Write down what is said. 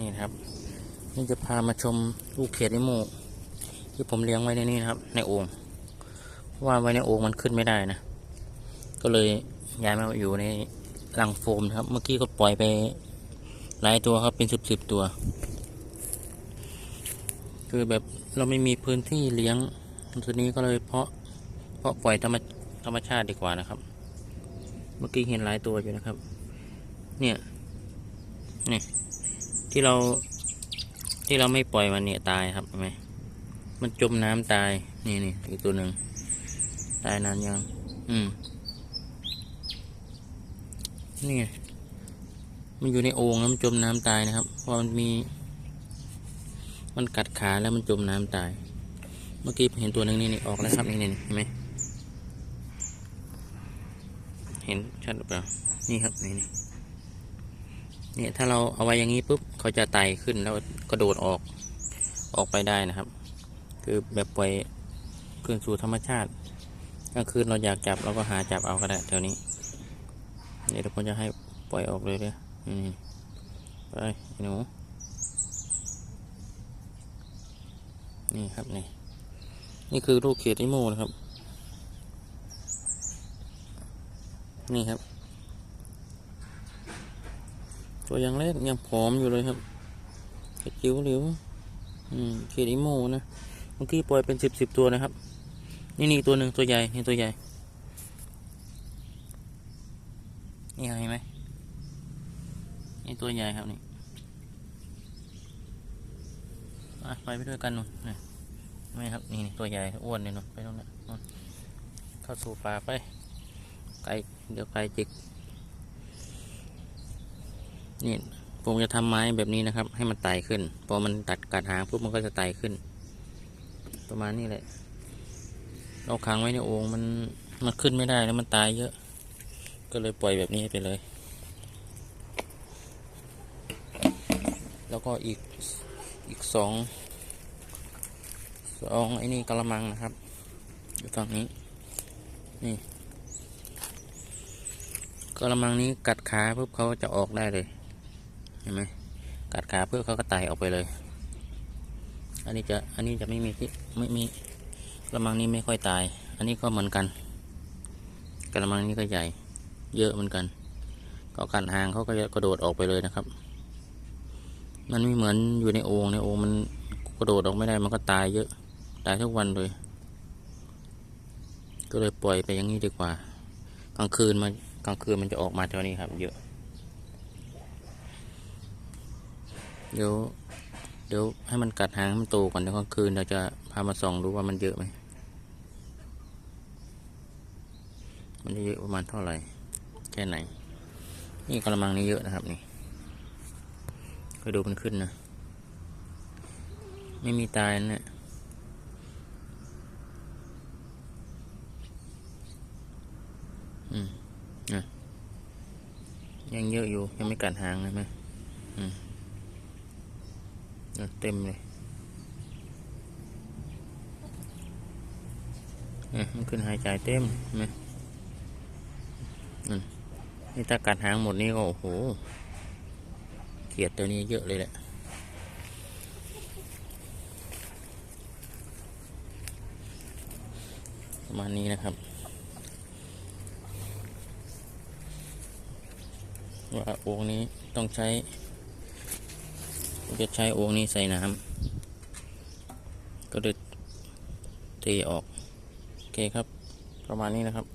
นี่นะครับ นี่จะพามาชมลูกเขดนิโมที่ผมเลี้ยงไว้ในนี้นะครับ ในโอ่งเพราะว่าไว้ในโอ่งมันขึ้นไม่ได้นะ ก็เลยย้ายมาอยู่ในรังโฟมนะครับ เมื่อกี้ก็ปล่อยไปหลายตัวครับเป็นสิบสิบตัว คือแบบเราไม่มีพื้นที่เลี้ยงตัวนี้ก็เลยเพาะเพาะปล่อยธรรมธรรมชาติดีกว่านะครับ เมื่อกี้เห็นหลายตัวอยู่นะครับ เนี่ยนี่ ที่เราที่เราไม่ปล่อยมันเนี่ยตายครับเห็นไหมมันจมน้ำตายนี่นี่อีกตัวหนึ่งตายนานยังอืมนี่มันอยู่ในโอ่งแล้วมันจมน้ำตายนะครับเพราะมันมี มันกัดขาแล้วมันจมน้ำตาย เมื่อกี้เห็นตัวหนึ่งนี่นี่ออกแล้วครับนี่นี่เห็นไหมเห็นชัดหรือเปล่านี่ครับนี่นี่ เนี่ยถ้าเราเอาไว้อย่างนี้ปุ๊บเขาจะไต่ขึ้นแล้วกระโดดออกออกไปได้นะครับ คือแบบปล่อยคืนสู่ธรรมชาติกลางคืนเราอยากจับเราก็หาจับเอาก็ได้แถวนี้เดี๋ยวผมจะให้ปล่อยออกเลยเด้อนี่ไปไอ้หนูนี่ครับนี่นี่คือลูกเขียดอิโมนะครับ นี่ครับ ตัวยังเล็กยังผอมอยู่เลยครับเขียดจิ๋วหลิวอืมเขียดอิโมนะเมื่อกี้ปล่อยเป็นสิบสิบตัวนะครับ นี่นี่ตัวหนึ่งตัวใหญ่นี่ตัวใหญ่ นี่เห็นไหมนี่ตัวใหญ่ครับนี่ไปไปด้วยกันนู่นนี่ไหมครับนี่นี่ตัวใหญ่อ้วนเลยนู่นไปตรงนั้นเข้าสู่ป่าไป ไก่เดี๋ยวไก่จิก นี่ผมจะทำไม้แบบนี้นะครับ ให้มันไต่ขึ้น พอมันตัดกัดหางปุ๊บมันก็จะไต่ขึ้น ประมาณนี้แหละเราขังไว้ในโอ่งมันมันขึ้นไม่ได้แล้วมันตายเยอะ ก็เลยปล่อยแบบนี้ไปเลย แล้วก็อีกอีกสองสองไอ้นี่กระมังนะครับอยู่ฝั่งนี้นี่กระมังนี้กัดขาปุ๊บเขาจะออกได้เลย เห็นไหมกัดขาเพื่อเขาก็ไต่ออกไปเลย อันนี้จะอันนี้จะไม่มีที่ไม่มีกระมังนี้ไม่ค่อยตาย อันนี้ก็เหมือนกันกระมังนี้ก็ใหญ่ เยอะเหมือนกันก็กันหางเขาก็จะกระโดดออกไปเลยนะครับ มันไม่เหมือนอยู่ในโอ่งในโอ่งมันกระโดดออกไม่ได้มันก็ตายเยอะตายทุกวันเลย ก็เลยปล่อยไปอย่างนี้ดีกว่า กลางคืนมันกลางคืนมันจะออกมาแถวนี้ครับ เยอะ เดี๋ยว เดี๋ยวให้มันกัดหางมันโตก่อนเดี๋ยวกลางคืนเราจะพามาส่องดูว่ามันเยอะไหม มันจะเยอะประมาณเท่าไหร่ แค่ไหน นี่กระมังนี้เยอะนะครับนี่คอยดูมันขึ้นนะ ไม่มีตายนะเนี่ยอืมนะยังเยอะอยู่ ยังไม่กัดหางเลยไหมอืม เต็มเลยนี่มันขึ้นหายใจเต็มนไหมอืมนี่ถ้ากัดหางหมดนี่ก็โอ้โหเขียดตัวนี้เยอะเลยแหละประมาณนี้นะครับ ว่าโอ่งนี้ต้องใช้ ผมจะใช้โอ่งนี้ใส่น้ำก็เลยเทออก โอเคครับ ประมาณนี้นะครับ